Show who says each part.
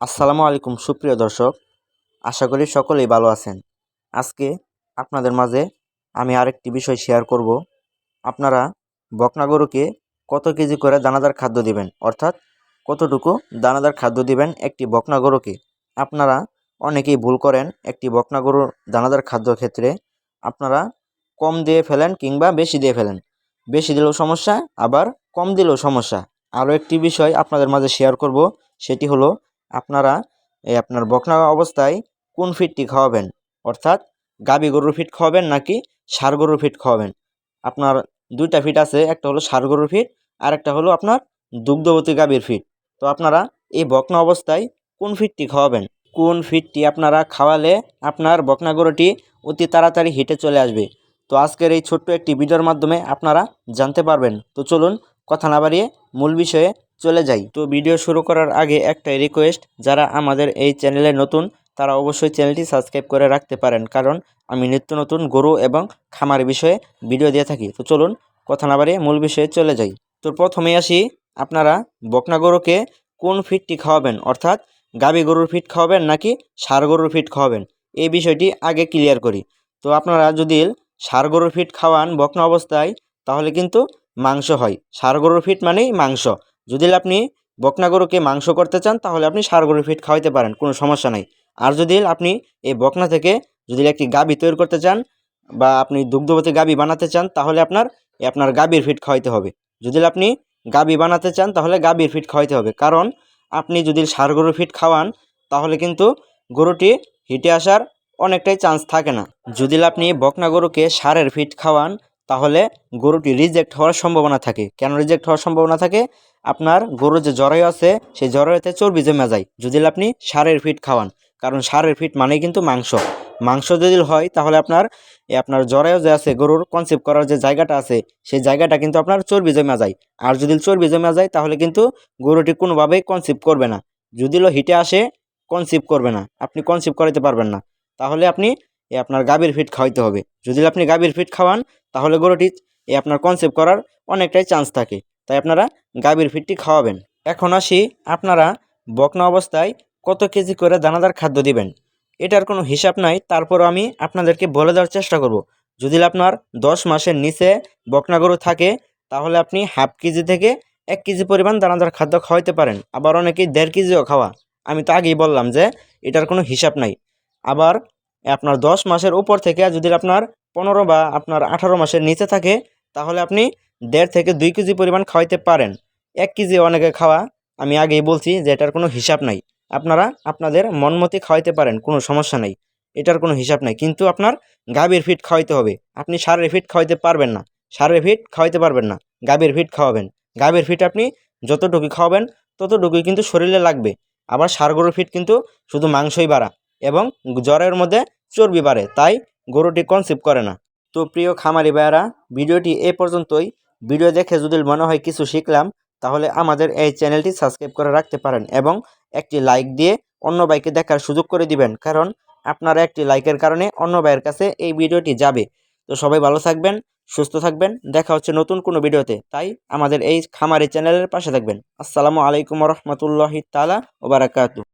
Speaker 1: আসসালামু আলাইকুম, সুপ্রিয় দর্শক। আশা করি সকলেই ভালো আছেন। আজকে আপনাদের মাঝে আমি আরেকটি বিষয় শেয়ার করব। আপনারা বকনা গরুকে কত কেজি করে দানাদার খাদ্য দিবেন? অর্থাৎ কতটুকু দানাদার খাদ্য দিবেন একটি বকনা গরুকে? আপনারা অনেকেই ভুল করেন, একটি বকনা গরুর দানাদার খাদ্য ক্ষেত্রে আপনারা কম দিয়ে ফেলেন কিংবা বেশি দিয়ে ফেলেন। বেশি দিলেও সমস্যা, আবার কম দিলেও সমস্যা। আরও একটি বিষয় আপনাদের মাঝে শেয়ার করব, সেটি হলো আপনারা এই আপনার বকনা অবস্থায় কোন ফিডটি খাওয়াবেন? অর্থাৎ গাবি গরুর ফিড খাওয়াবেন নাকি ষাঁড় গরুর ফিড খাওয়াবেন? আপনার দুইটা ফিড আছে, একটা হলো ষাঁড় গরুর ফিড আর একটা হলো আপনার দুগ্ধবতী গাভীর ফিড তো আপনারা এই বকনা অবস্থায় কোন ফিডটি খাওয়াবেন? কোন ফিডটি আপনারা খাওয়ালে আপনার বকনা গরুটি অতি তাড়াতাড়ি হেঁটে চলে আসবে? তো আজকের এই ছোট্ট একটি ভিডিওর মাধ্যমে আপনারা জানতে পারবেন। তো চলুন কথা না বাড়িয়ে মূল বিষয়ে চলে যাই। তো ভিডিও শুরু করার আগে একটাই রিকোয়েস্ট যারা আমাদের এই চ্যানেলে নতুন, তারা অবশ্যই চ্যানেলটি সাবস্ক্রাইব করে রাখতে পারেন। কারণ আমি নিত্য নতুন গরু এবং খামার বিষয়ে ভিডিও দিয়ে থাকি। তো চলুন, কথা না বাড়িয়ে মূল বিষয়ে চলে যাই। তো প্রথমে আসি, আপনারা বকনা গরুকে কোন ফিডটি খাওয়াবেন? অর্থাৎ গাবি গরুর ফিড খাওয়াবেন নাকি ষাঁড় গরুর ফিড খাওয়াবেন? এই বিষয়টি আগে ক্লিয়ার করি। তো আপনারা যদি ষাঁড় গরুর ফিড খাওয়ান বকনা অবস্থায়, তাহলে কিন্তু মাংস হয়। ষাঁড় গরুর ফিড মানেই মাংস। যদি আপনি বকনা গরুকে মাংস করতে চান, তাহলে আপনি ষাঁড় গরুর ফিড খাওয়াইতে পারেন, কোনো সমস্যা নাই। আর যদি আপনি এই বকনা থেকে যদি একটি গাবি তৈরি করতে চান বা আপনি দুগ্ধবতী গাবি বানাতে চান, তাহলে আপনার আপনার গাবির ফিট খাওয়াইতে হবে। যদি আপনি গাবি বানাতে চান, তাহলে গাবির ফিট খাওয়াইতে হবে। কারণ আপনি যদি ষাঁড় গরুর ফিড খাওয়ান, তাহলে কিন্তু গরুটি হিটে আসার অনেকটাই চান্স থাকে না। যদি আপনি বকনা গরুকে সারের ফিড খাওয়ান তাহলে গরুটি রিজেক্ট হওয়ার সম্ভাবনা থাকে। কেন রিজেক্ট হওয়ার সম্ভাবনা থাকে? আপনার গরুর যে জরায়ু আছে, সেই জরায়ুতে চর্বি জমে যায়, যদি আপনি সারের ফিট খাওয়ান। কারণ সারের ফিট মানেই কিন্তু মাংস। মাংস যদি হয়, তাহলে আপনার আপনার জরায়ু যে আছে, গরুর কনসেপ্ট করার যে জায়গাটা আছে, সেই জায়গাটা কিন্তু আপনার চর্বি জমে যায়। আর যদি চর্বি জমে যায়, তাহলে কিন্তু গরুটি কোনোভাবেই কনসেপ্ট করবে না। যদি হিটে আসে কনসিভ করবে না। আপনি কনসিভ করাইতে পারবেন না। তাহলে আপনি, আপনার গাভীর ফিট খাওয়াইতে হবে। যদি আপনি গাভীর ফিট খাওয়ান তাহলে গরুটি এ আপনার কনসেপ্ট করার অনেকটাই চান্স থাকে। তাই আপনারা গাভীর ফিটটি খাওয়াবেন। এখন আসি আপনারা বকনা অবস্থায় কত কেজি করে দানাদার খাদ্য দিবেন? এটার কোনো হিসাব নাই তারপর আমি আপনাদেরকে বলে দেওয়ার চেষ্টা করব। যদি আপনার দশ মাসের নিচে বকনা গরু থাকে, তাহলে আপনি হাফ কেজি থেকে এক কেজি পরিমাণ দানাদার খাদ্য খাওয়াইতে পারেন। আবার অনেকেই দেড় কেজিও খাওয়া। আমি তো আগেই বললাম যে, এটার কোনো হিসাব নাই। আবার আপনার দশ মাসের উপর থেকে যদি আপনার পনেরো বা আপনার আঠারো মাসের নিচে থাকে, তাহলে আপনি দেড় থেকে দুই কেজি পরিমাণ খাওয়াইতে পারেন। এক কেজি অনেকে খাওয়া, আমি আগেই বলছি যে এটার কোনো হিসাব নাই। আপনারা আপনাদের মনমতি খাওয়াইতে পারেন, কোনো সমস্যা নাই। এটার কোনো হিসাব নাই। কিন্তু আপনার গাভীর ফিট খাওয়াইতে হবে। আপনি সারের ফিট খাওয়াইতে পারবেন না। সারের ফিট খাওয়াইতে পারবেন না। গাভীর ফিট খাওয়াবেন। গাভীর ফিট আপনি যতটুকু খাওয়াবেন, ততটুকুই কিন্তু শরীরে লাগবে। আবার গরুর ফিট কিন্তু শুধু মাংসই বাড়া এবং জ্বরের মধ্যে চর্বি বাড়ে। তাই গরুটি কনসিভ করে না। তো প্রিয় খামারি ভাইয়ারা, ভিডিওটি এ পর্যন্তই। ভিডিও দেখে যদি মনে হয় কিছু শিখলাম, তাহলে আমাদের এই চ্যানেলটি সাবস্ক্রাইব করে রাখতে পারেন এবং একটি লাইক দিয়ে অন্য বাইকে দেখার সুযোগ করে দিবেন। কারণ আপনার একটি লাইকের কারণে অন্য ভাইয়ের কাছে এই ভিডিওটি যাবে। তো সবাই ভালো থাকবেন, সুস্থ থাকবেন, দেখা হচ্ছে নতুন কোনো ভিডিওতে। তাই আমাদের এই খামারি চ্যানেলের পাশে থাকবেন। আসসালামু আলাইকুম রহমতুল্লাহি তালা ওবারাকাতু